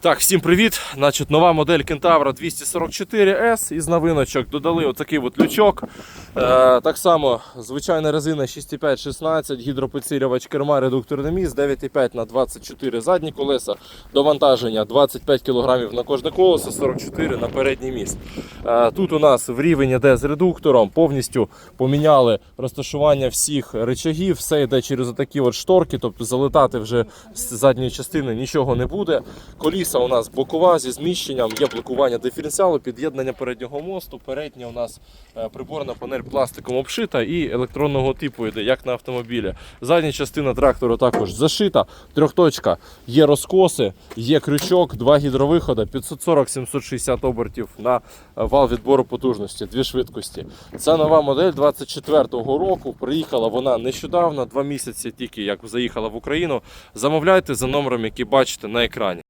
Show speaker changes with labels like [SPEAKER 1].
[SPEAKER 1] Так, всім привіт! Значить, нова модель Кентавра 244S із новиночок додали отакий от лючок. Е, так само звичайна резина 6,5-16, гідропідсилювач керма, редукторний міст, 9,5 на 24 задні колеса, довантаження 25 кг на кожне колесо, 44 на передній міст. Е, тут у нас в рівень іде з редуктором, повністю поміняли розташування всіх речагів, все йде через такі от шторки, тобто залетати вже з задньої частини нічого не буде. Коліса у нас бокова зі зміщенням, є блокування диференціалу, під'єднання переднього мосту. Передня у нас е, приборна панель пластиком обшита і електронного типу йде, як на автомобілі. Задня частина трактору також зашита. Трьохточка є розкоси, є крючок, два гідровиходи, 540-760 обертів на е, вал відбору потужності, дві швидкості. Це нова модель 24-го року. Приїхала вона нещодавно, два місяці тільки як заїхала в Україну. Замовляйте за номером, який бачите на екрані.